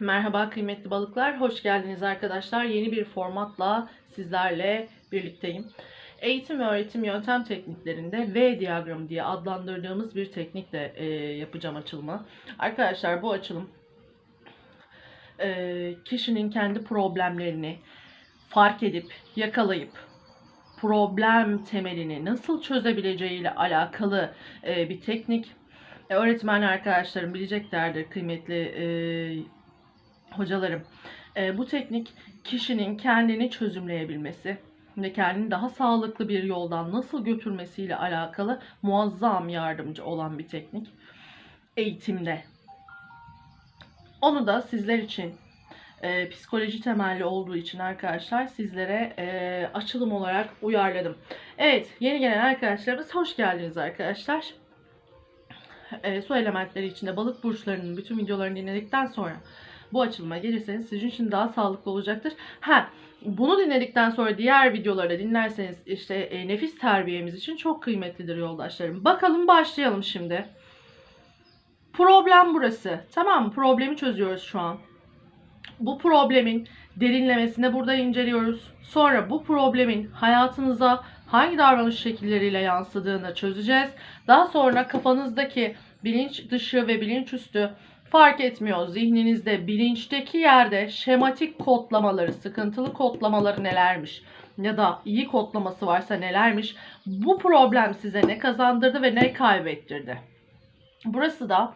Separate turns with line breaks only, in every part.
Merhaba kıymetli balıklar, hoş geldiniz arkadaşlar. Yeni bir formatla sizlerle birlikteyim. Eğitim ve öğretim yöntem tekniklerinde V diyagramı diye adlandırdığımız bir teknikle e, yapacağım açılımı. Arkadaşlar bu açılım e, kişinin kendi problemlerini fark edip, yakalayıp, problem temelini nasıl çözebileceğiyle alakalı e, bir teknik. E, öğretmen arkadaşlarım bileceklerdir kıymetli e, hocalarım. E, bu teknik kişinin kendini çözümleyebilmesi ve kendini daha sağlıklı bir yoldan nasıl götürmesiyle alakalı muazzam yardımcı olan bir teknik eğitimde. Onu da sizler için e, psikoloji temelli olduğu için arkadaşlar sizlere e, açılım olarak uyarladım. Evet yeni gelen arkadaşlarımız hoş geldiniz arkadaşlar. E, su elementleri içinde balık burçlarının bütün videolarını dinledikten sonra bu açılıma gelirseniz sizin için daha sağlıklı olacaktır. Ha bunu dinledikten sonra diğer videoları dinlerseniz işte e, nefis terbiyemiz için çok kıymetlidir yoldaşlarım. Bakalım başlayalım şimdi. Problem burası. Tamam mı? Problemi çözüyoruz şu an. Bu problemin derinlemesine burada inceliyoruz. Sonra bu problemin hayatınıza hangi davranış şekilleriyle yansıdığını çözeceğiz. Daha sonra kafanızdaki bilinç dışı ve bilinç üstü fark etmiyor. Zihninizde, bilinçteki yerde şematik kodlamaları, sıkıntılı kodlamaları nelermiş? Ya da iyi kodlaması varsa nelermiş? Bu problem size ne kazandırdı ve ne kaybettirdi? Burası da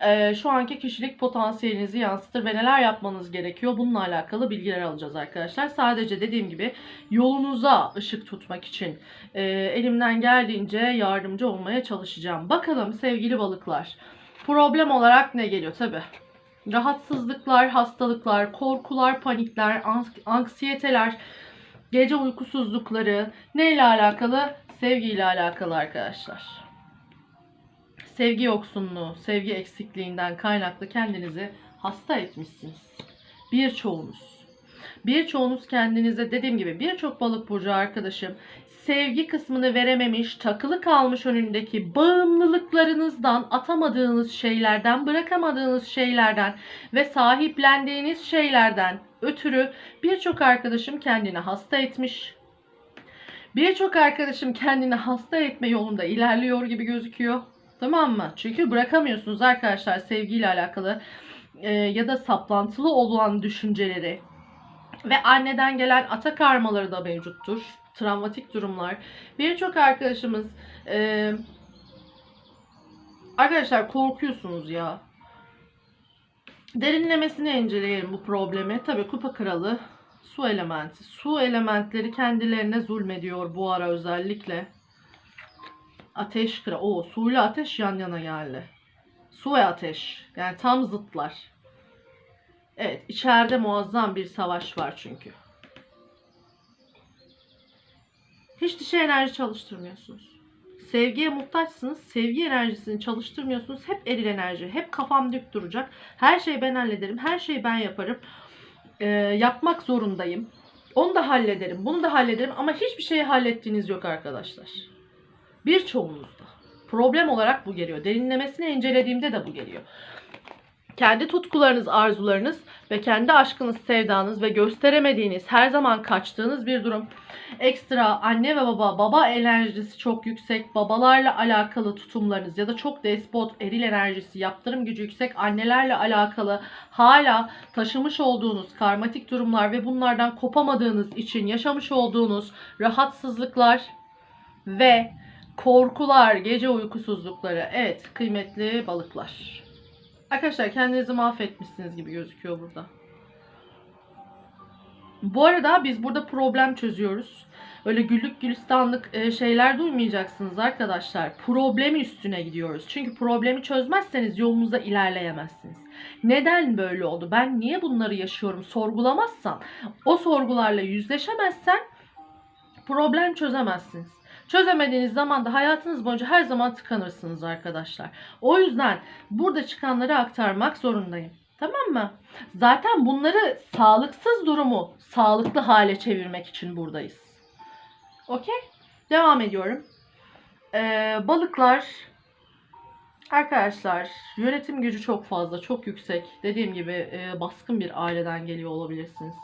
e, şu anki kişilik potansiyelinizi yansıtır ve neler yapmanız gerekiyor bununla alakalı bilgiler alacağız arkadaşlar. Sadece dediğim gibi yolunuza ışık tutmak için e, elimden geldiğince yardımcı olmaya çalışacağım. Bakalım sevgili balıklar. Problem olarak ne geliyor tabi? Rahatsızlıklar, hastalıklar, korkular, panikler, anksiyeteler, gece uykusuzlukları neyle alakalı? Sevgiyle alakalı arkadaşlar. Sevgi yoksunluğu, sevgi eksikliğinden kaynaklı kendinizi hasta etmişsiniz. Birçoğunuz. Birçoğunuz kendinize dediğim gibi birçok balık burcu arkadaşım sevgi kısmını verememiş, takılı kalmış önündeki bağımlılıklarınızdan, atamadığınız şeylerden, bırakamadığınız şeylerden ve sahiplendiğiniz şeylerden ötürü birçok arkadaşım kendini hasta etmiş. Birçok arkadaşım kendini hasta etme yolunda ilerliyor gibi gözüküyor. Tamam mı? Çünkü bırakamıyorsunuz arkadaşlar sevgiyle alakalı e, ya da saplantılı olan düşünceleri ve anneden gelen ata karmaları da mevcuttur travmatik durumlar. Birçok arkadaşımız e, arkadaşlar korkuyorsunuz ya. Derinlemesine inceleyelim bu problemi. Tabii kupa kralı su elementi. Su elementleri kendilerine zulmediyor bu ara özellikle. Ateş kralı. O suyla ateş yan yana geldi. Su ve ateş. Yani tam zıtlar. Evet içeride muazzam bir savaş var çünkü. Hiç dişi enerji çalıştırmıyorsunuz. Sevgiye muhtaçsınız. Sevgi enerjisini çalıştırmıyorsunuz. Hep eril enerji. Hep kafam dik duracak. Her şeyi ben hallederim. Her şeyi ben yaparım. Ee, yapmak zorundayım. Onu da hallederim. Bunu da hallederim. Ama hiçbir şeyi hallettiğiniz yok arkadaşlar. Birçoğunuzda. Problem olarak bu geliyor. Derinlemesine incelediğimde de bu geliyor kendi tutkularınız, arzularınız ve kendi aşkınız, sevdanız ve gösteremediğiniz, her zaman kaçtığınız bir durum. Ekstra anne ve baba, baba enerjisi çok yüksek, babalarla alakalı tutumlarınız ya da çok despot, eril enerjisi, yaptırım gücü yüksek annelerle alakalı hala taşımış olduğunuz karmatik durumlar ve bunlardan kopamadığınız için yaşamış olduğunuz rahatsızlıklar ve korkular, gece uykusuzlukları. Evet kıymetli balıklar. Arkadaşlar kendinizi mahvetmişsiniz gibi gözüküyor burada. Bu arada biz burada problem çözüyoruz. Öyle güllük gülistanlık e, şeyler duymayacaksınız arkadaşlar. Problemi üstüne gidiyoruz. Çünkü problemi çözmezseniz yolunuza ilerleyemezsiniz. Neden böyle oldu? Ben niye bunları yaşıyorum? Sorgulamazsan, o sorgularla yüzleşemezsen problem çözemezsiniz. Çözemediğiniz zaman da hayatınız boyunca her zaman tıkanırsınız arkadaşlar. O yüzden burada çıkanları aktarmak zorundayım. Tamam mı? Zaten bunları sağlıksız durumu sağlıklı hale çevirmek için buradayız. Okey? Devam ediyorum. Ee, balıklar Arkadaşlar yönetim gücü çok fazla, çok yüksek. Dediğim gibi e, baskın bir aileden geliyor olabilirsiniz.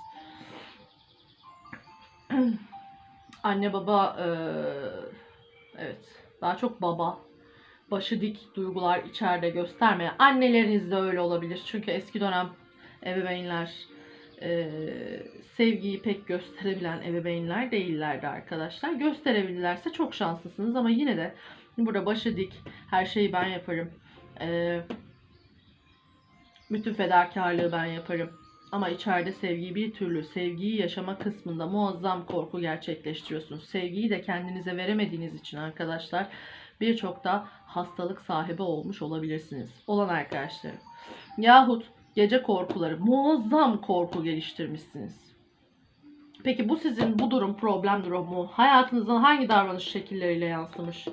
Anne baba e, evet daha çok baba başı dik duygular içeride göstermeyen anneleriniz de öyle olabilir. Çünkü eski dönem ebeveynler e, sevgiyi pek gösterebilen ebeveynler değillerdi arkadaşlar. Gösterebilirlerse çok şanslısınız ama yine de burada başı dik her şeyi ben yaparım. E, bütün fedakarlığı ben yaparım. Ama içeride sevgiyi bir türlü, sevgiyi yaşama kısmında muazzam korku gerçekleştiriyorsunuz. Sevgiyi de kendinize veremediğiniz için arkadaşlar birçok da hastalık sahibi olmuş olabilirsiniz. Olan arkadaşlarım. Yahut gece korkuları, muazzam korku geliştirmişsiniz. Peki bu sizin bu durum problem durumu hayatınızın hangi davranış şekilleriyle yansımış?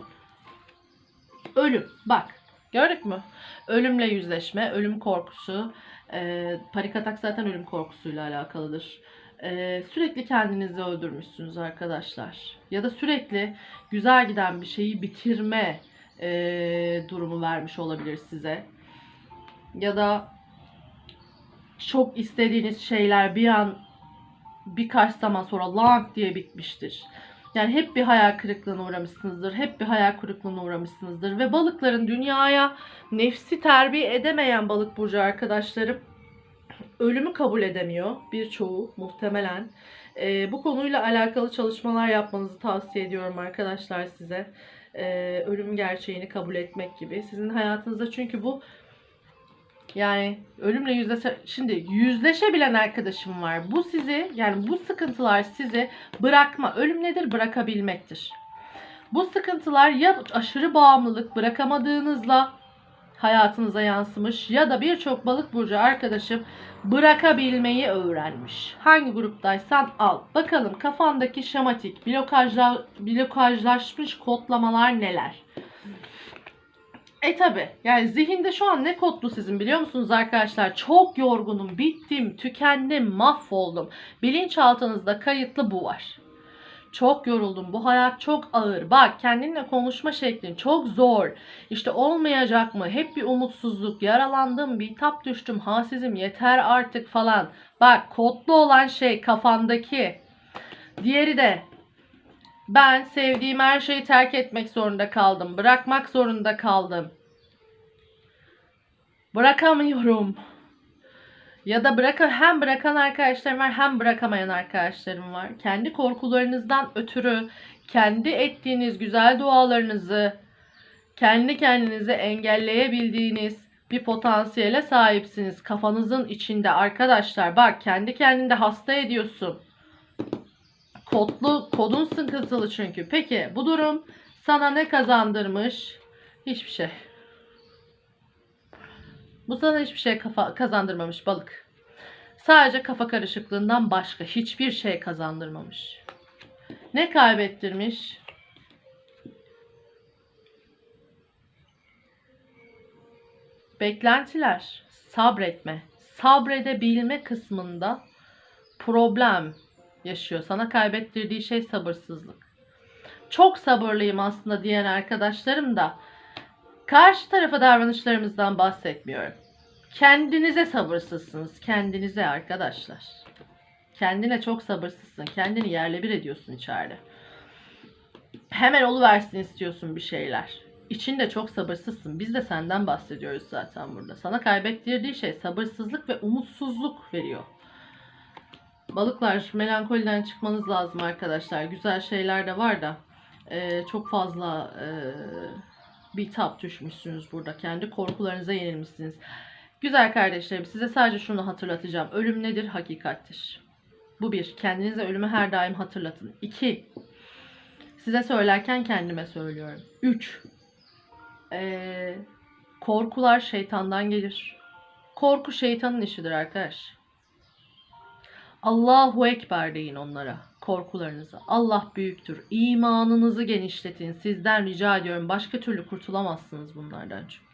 Ölüm. Bak gördük mü? Ölümle yüzleşme, ölüm korkusu. E, panik atak zaten ölüm korkusuyla alakalıdır. E, sürekli kendinizi öldürmüşsünüz arkadaşlar. Ya da sürekli güzel giden bir şeyi bitirme e, durumu vermiş olabilir size. Ya da çok istediğiniz şeyler bir an birkaç zaman sonra lang diye bitmiştir. Yani hep bir hayal kırıklığına uğramışsınızdır. Hep bir hayal kırıklığına uğramışsınızdır. Ve balıkların dünyaya nefsi terbiye edemeyen balık burcu arkadaşlarım ölümü kabul edemiyor. Birçoğu muhtemelen. Ee, bu konuyla alakalı çalışmalar yapmanızı tavsiye ediyorum arkadaşlar size. Ee, ölüm gerçeğini kabul etmek gibi. Sizin hayatınızda çünkü bu yani ölümle yüzleşe şimdi yüzleşebilen arkadaşım var. Bu sizi yani bu sıkıntılar sizi bırakma. Ölüm nedir? Bırakabilmektir. Bu sıkıntılar ya aşırı bağımlılık bırakamadığınızla hayatınıza yansımış ya da birçok balık burcu arkadaşım bırakabilmeyi öğrenmiş. Hangi gruptaysan al. Bakalım kafandaki şematik blokajla, blokajlaşmış kodlamalar neler? E tabi yani zihinde şu an ne kodlu sizin biliyor musunuz arkadaşlar? Çok yorgunum, bittim, tükendim, mahvoldum. Bilinçaltınızda kayıtlı bu var. Çok yoruldum. Bu hayat çok ağır. Bak kendinle konuşma şeklin çok zor. İşte olmayacak mı? Hep bir umutsuzluk. Yaralandım, bitap düştüm, halsizim, yeter artık falan. Bak kodlu olan şey kafandaki. Diğeri de ben sevdiğim her şeyi terk etmek zorunda kaldım. Bırakmak zorunda kaldım. Bırakamıyorum. Ya da bırakan hem bırakan arkadaşlarım var hem bırakamayan arkadaşlarım var. Kendi korkularınızdan ötürü kendi ettiğiniz güzel dualarınızı kendi kendinize engelleyebildiğiniz bir potansiyele sahipsiniz. Kafanızın içinde arkadaşlar bak kendi kendinde hasta ediyorsun. Kodlu, kodun sıkıntılı çünkü. Peki bu durum sana ne kazandırmış? Hiçbir şey. Bu sana hiçbir şey kafa, kazandırmamış balık. Sadece kafa karışıklığından başka hiçbir şey kazandırmamış. Ne kaybettirmiş? Beklentiler, sabretme, sabredebilme kısmında problem yaşıyor. Sana kaybettirdiği şey sabırsızlık. Çok sabırlıyım aslında diyen arkadaşlarım da karşı tarafa davranışlarımızdan bahsetmiyorum. Kendinize sabırsızsınız. Kendinize arkadaşlar. Kendine çok sabırsızsın. Kendini yerle bir ediyorsun içeride. Hemen oluversin istiyorsun bir şeyler. İçinde çok sabırsızsın. Biz de senden bahsediyoruz zaten burada. Sana kaybettirdiği şey sabırsızlık ve umutsuzluk veriyor. Balıklar melankoliden çıkmanız lazım arkadaşlar. Güzel şeyler de var da e, çok fazla e, bir tap düşmüşsünüz burada. Kendi korkularınıza yenilmişsiniz. Güzel kardeşlerim size sadece şunu hatırlatacağım. Ölüm nedir? Hakikattir. Bu bir. Kendinize ölümü her daim hatırlatın. İki. Size söylerken kendime söylüyorum. Üç. Ee, korkular şeytandan gelir. Korku şeytanın işidir arkadaş. Allahu Ekber deyin onlara korkularınızı. Allah büyüktür. İmanınızı genişletin. Sizden rica ediyorum. Başka türlü kurtulamazsınız bunlardan çünkü.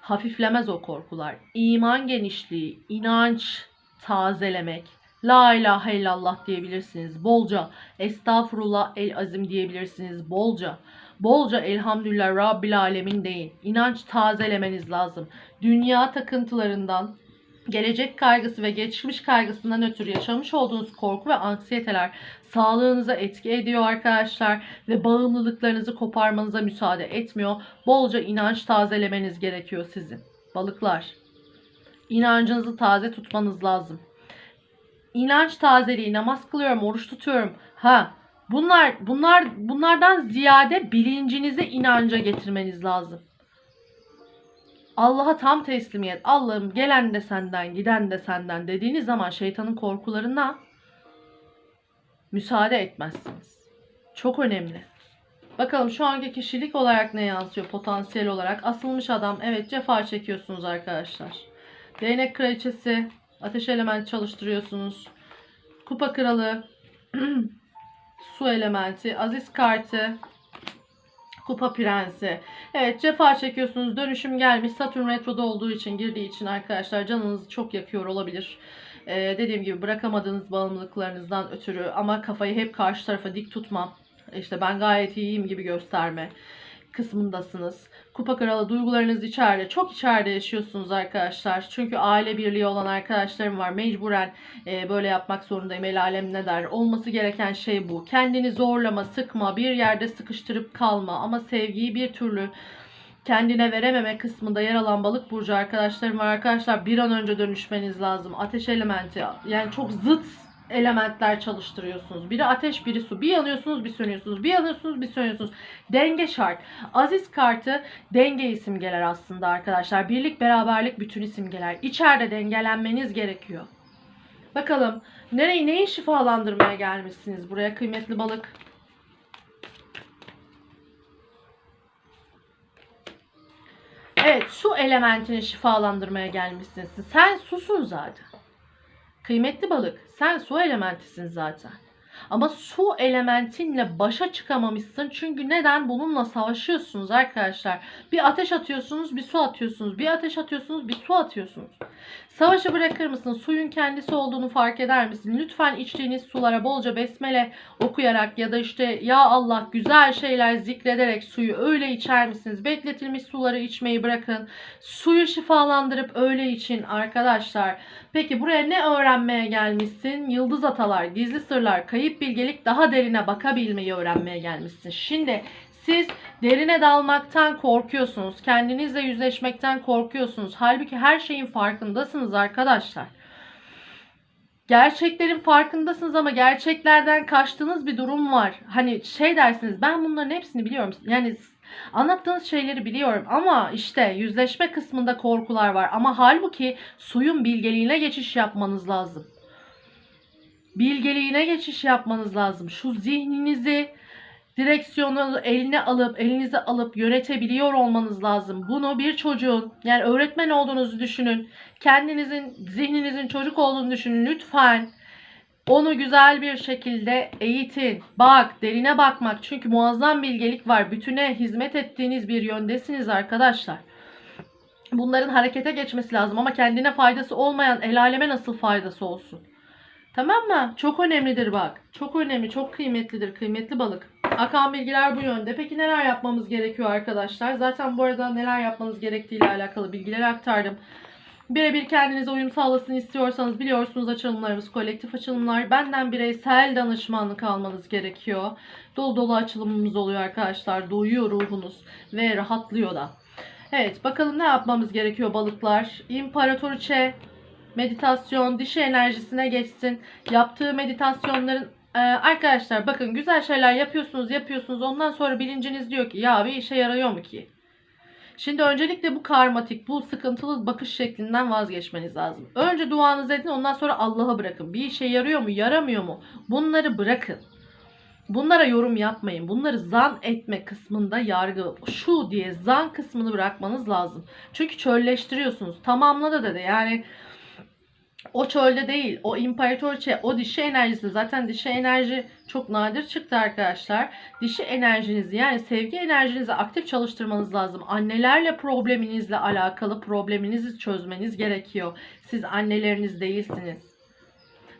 Hafiflemez o korkular. İman genişliği, inanç tazelemek. La ilahe illallah diyebilirsiniz bolca. Estağfurullah el azim diyebilirsiniz bolca. Bolca elhamdülillah Rabbil Alemin deyin. İnanç tazelemeniz lazım. Dünya takıntılarından, gelecek kaygısı ve geçmiş kaygısından ötürü yaşamış olduğunuz korku ve anksiyeteler sağlığınıza etki ediyor arkadaşlar ve bağımlılıklarınızı koparmanıza müsaade etmiyor. Bolca inanç tazelemeniz gerekiyor sizin. Balıklar. İnancınızı taze tutmanız lazım. İnanç tazeliği, namaz kılıyorum, oruç tutuyorum. Ha, bunlar bunlar bunlardan ziyade bilincinizi inanca getirmeniz lazım. Allah'a tam teslimiyet. Allah'ım gelen de senden, giden de senden dediğiniz zaman şeytanın korkularına müsaade etmezsiniz. Çok önemli. Bakalım şu anki kişilik olarak ne yansıyor potansiyel olarak? Asılmış adam. Evet cefa çekiyorsunuz arkadaşlar. Değnek kraliçesi. Ateş elementi çalıştırıyorsunuz. Kupa kralı. su elementi. Aziz kartı. Kupa prensi. Evet cefa çekiyorsunuz. Dönüşüm gelmiş. Satürn retroda olduğu için girdiği için arkadaşlar canınızı çok yakıyor olabilir. Ee, dediğim gibi bırakamadığınız bağımlılıklarınızdan ötürü ama kafayı hep karşı tarafa dik tutma. İşte ben gayet iyiyim gibi gösterme kısmındasınız. Kupa kralı duygularınız içeride. Çok içeride yaşıyorsunuz arkadaşlar. Çünkü aile birliği olan arkadaşlarım var. Mecburen e, böyle yapmak zorundayım. El alem ne der? Olması gereken şey bu. Kendini zorlama, sıkma, bir yerde sıkıştırıp kalma. Ama sevgiyi bir türlü kendine verememe kısmında yer alan balık burcu arkadaşlarım var. Arkadaşlar bir an önce dönüşmeniz lazım. Ateş elementi yani çok zıt elementler çalıştırıyorsunuz. Biri ateş, biri su. Bir yanıyorsunuz, bir sönüyorsunuz. Bir yanıyorsunuz, bir sönüyorsunuz. Denge şart. Aziz kartı denge isimgeler aslında arkadaşlar. Birlik, beraberlik, bütün isimgeler. İçeride dengelenmeniz gerekiyor. Bakalım nereyi neyi şifalandırmaya gelmişsiniz buraya kıymetli balık? Evet su elementini şifalandırmaya gelmişsiniz. Sen susun zaten. Kıymetli balık, sen su elementisin zaten. Ama su elementinle başa çıkamamışsın. Çünkü neden? Bununla savaşıyorsunuz arkadaşlar. Bir ateş atıyorsunuz, bir su atıyorsunuz. Bir ateş atıyorsunuz, bir su atıyorsunuz. Savaşı bırakır mısın? Suyun kendisi olduğunu fark eder misin? Lütfen içtiğiniz sulara bolca besmele okuyarak ya da işte ya Allah güzel şeyler zikrederek suyu öyle içer misiniz? Bekletilmiş suları içmeyi bırakın. Suyu şifalandırıp öyle için arkadaşlar. Peki buraya ne öğrenmeye gelmişsin? Yıldız atalar, gizli sırlar, kayıp bilgelik daha derine bakabilmeyi öğrenmeye gelmişsin. Şimdi siz derine dalmaktan korkuyorsunuz. Kendinizle yüzleşmekten korkuyorsunuz. Halbuki her şeyin farkındasınız arkadaşlar. Gerçeklerin farkındasınız ama gerçeklerden kaçtığınız bir durum var. Hani şey dersiniz ben bunların hepsini biliyorum. Yani anlattığınız şeyleri biliyorum ama işte yüzleşme kısmında korkular var. Ama halbuki suyun bilgeliğine geçiş yapmanız lazım. Bilgeliğine geçiş yapmanız lazım. Şu zihninizi direksiyonu eline alıp elinize alıp yönetebiliyor olmanız lazım. Bunu bir çocuğun yani öğretmen olduğunuzu düşünün. Kendinizin zihninizin çocuk olduğunu düşünün lütfen. Onu güzel bir şekilde eğitin. Bak, derine bakmak. Çünkü muazzam bilgelik var. Bütüne hizmet ettiğiniz bir yöndesiniz arkadaşlar. Bunların harekete geçmesi lazım ama kendine faydası olmayan el aleme nasıl faydası olsun? Tamam mı? Çok önemlidir bak. Çok önemli, çok kıymetlidir. Kıymetli balık. Akan bilgiler bu yönde. Peki neler yapmamız gerekiyor arkadaşlar? Zaten bu arada neler yapmanız gerektiğiyle alakalı bilgileri aktardım. Birebir kendinize uyum sağlasın istiyorsanız biliyorsunuz açılımlarımız kolektif açılımlar. Benden bireysel danışmanlık almanız gerekiyor. Dolu dolu açılımımız oluyor arkadaşlar. Doyuyor ruhunuz ve rahatlıyor da. Evet bakalım ne yapmamız gerekiyor balıklar. İmparatoriçe meditasyon dişi enerjisine geçsin. Yaptığı meditasyonların ee, arkadaşlar bakın güzel şeyler yapıyorsunuz yapıyorsunuz ondan sonra bilinciniz diyor ki ya bir işe yarıyor mu ki? Şimdi öncelikle bu karmatik, bu sıkıntılı bakış şeklinden vazgeçmeniz lazım. Önce duanızı edin ondan sonra Allah'a bırakın. Bir işe yarıyor mu, yaramıyor mu? Bunları bırakın. Bunlara yorum yapmayın. Bunları zan etme kısmında yargı şu diye zan kısmını bırakmanız lazım. Çünkü çölleştiriyorsunuz. Tamamla da dedi. Yani o çölde değil. O imparatoriçe, o dişi enerjisi. Zaten dişi enerji çok nadir çıktı arkadaşlar. Dişi enerjinizi yani sevgi enerjinizi aktif çalıştırmanız lazım. Annelerle probleminizle alakalı probleminizi çözmeniz gerekiyor. Siz anneleriniz değilsiniz.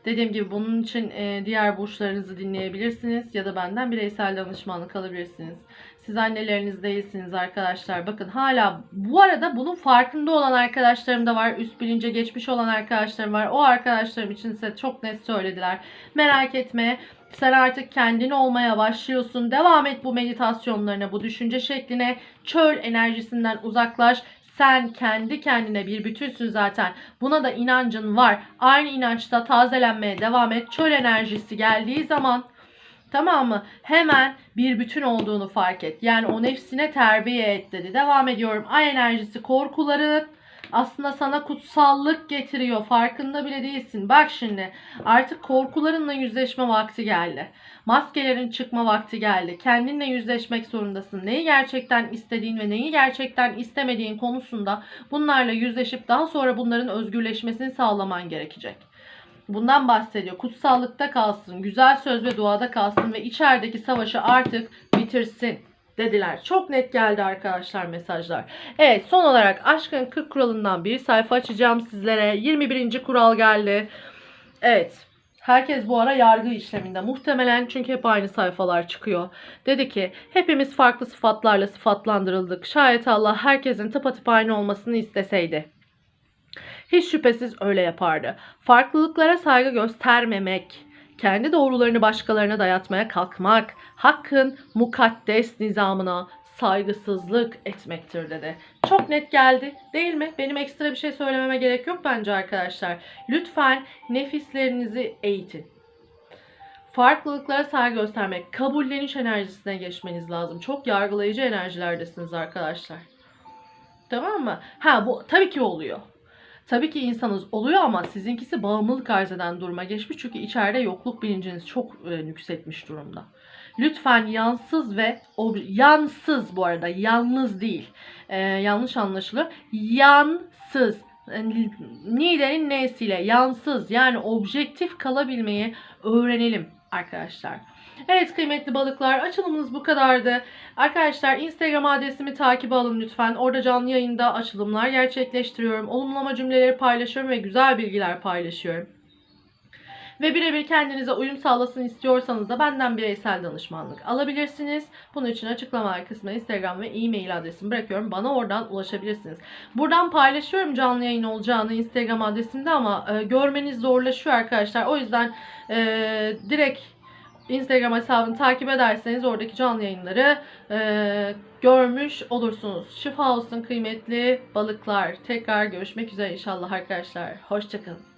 Dediğim gibi bunun için diğer burçlarınızı dinleyebilirsiniz ya da benden bireysel danışmanlık alabilirsiniz. Siz anneleriniz değilsiniz arkadaşlar. Bakın hala bu arada bunun farkında olan arkadaşlarım da var. Üst bilince geçmiş olan arkadaşlarım var. O arkadaşlarım için size çok net söylediler. Merak etme. Sen artık kendin olmaya başlıyorsun. Devam et bu meditasyonlarına, bu düşünce şekline. Çöl enerjisinden uzaklaş. Sen kendi kendine bir bütünsün zaten. Buna da inancın var. Aynı inançta tazelenmeye devam et. Çöl enerjisi geldiği zaman Tamam mı? Hemen bir bütün olduğunu fark et. Yani o nefsine terbiye et dedi. Devam ediyorum. Ay enerjisi korkuların aslında sana kutsallık getiriyor. Farkında bile değilsin. Bak şimdi artık korkularınla yüzleşme vakti geldi. Maskelerin çıkma vakti geldi. Kendinle yüzleşmek zorundasın. Neyi gerçekten istediğin ve neyi gerçekten istemediğin konusunda bunlarla yüzleşip daha sonra bunların özgürleşmesini sağlaman gerekecek. Bundan bahsediyor. Kutsallıkta kalsın, güzel söz ve duada kalsın ve içerideki savaşı artık bitirsin dediler. Çok net geldi arkadaşlar mesajlar. Evet son olarak aşkın 40 kuralından bir sayfa açacağım sizlere. 21. kural geldi. Evet. Herkes bu ara yargı işleminde muhtemelen çünkü hep aynı sayfalar çıkıyor. Dedi ki hepimiz farklı sıfatlarla sıfatlandırıldık. Şayet Allah herkesin tıpatıp aynı olmasını isteseydi. Hiç şüphesiz öyle yapardı. Farklılıklara saygı göstermemek, kendi doğrularını başkalarına dayatmaya kalkmak, hakkın mukaddes nizamına saygısızlık etmektir dedi. Çok net geldi değil mi? Benim ekstra bir şey söylememe gerek yok bence arkadaşlar. Lütfen nefislerinizi eğitin. Farklılıklara saygı göstermek, kabulleniş enerjisine geçmeniz lazım. Çok yargılayıcı enerjilerdesiniz arkadaşlar. Tamam mı? Ha bu tabii ki oluyor. Tabii ki insanız oluyor ama sizinkisi bağımlılık arz eden duruma geçmiş. Çünkü içeride yokluk bilinciniz çok e, yükseltmiş durumda. Lütfen yansız ve yansız bu arada yalnız değil. E, yanlış anlaşılır. Yansız. Nide'nin nesiyle yansız yani objektif kalabilmeyi öğrenelim arkadaşlar. Evet kıymetli balıklar açılımımız bu kadardı. Arkadaşlar Instagram adresimi takip alın lütfen. Orada canlı yayında açılımlar gerçekleştiriyorum. Olumlama cümleleri paylaşıyorum ve güzel bilgiler paylaşıyorum. Ve birebir kendinize uyum sağlasın istiyorsanız da benden bireysel danışmanlık alabilirsiniz. Bunun için açıklamalar kısmına Instagram ve e-mail adresimi bırakıyorum. Bana oradan ulaşabilirsiniz. Buradan paylaşıyorum canlı yayın olacağını Instagram adresimde ama e, görmeniz zorlaşıyor arkadaşlar. O yüzden e, direkt Instagram hesabını takip ederseniz oradaki canlı yayınları e, görmüş olursunuz. Şifa olsun kıymetli balıklar. Tekrar görüşmek üzere inşallah arkadaşlar. Hoşçakalın.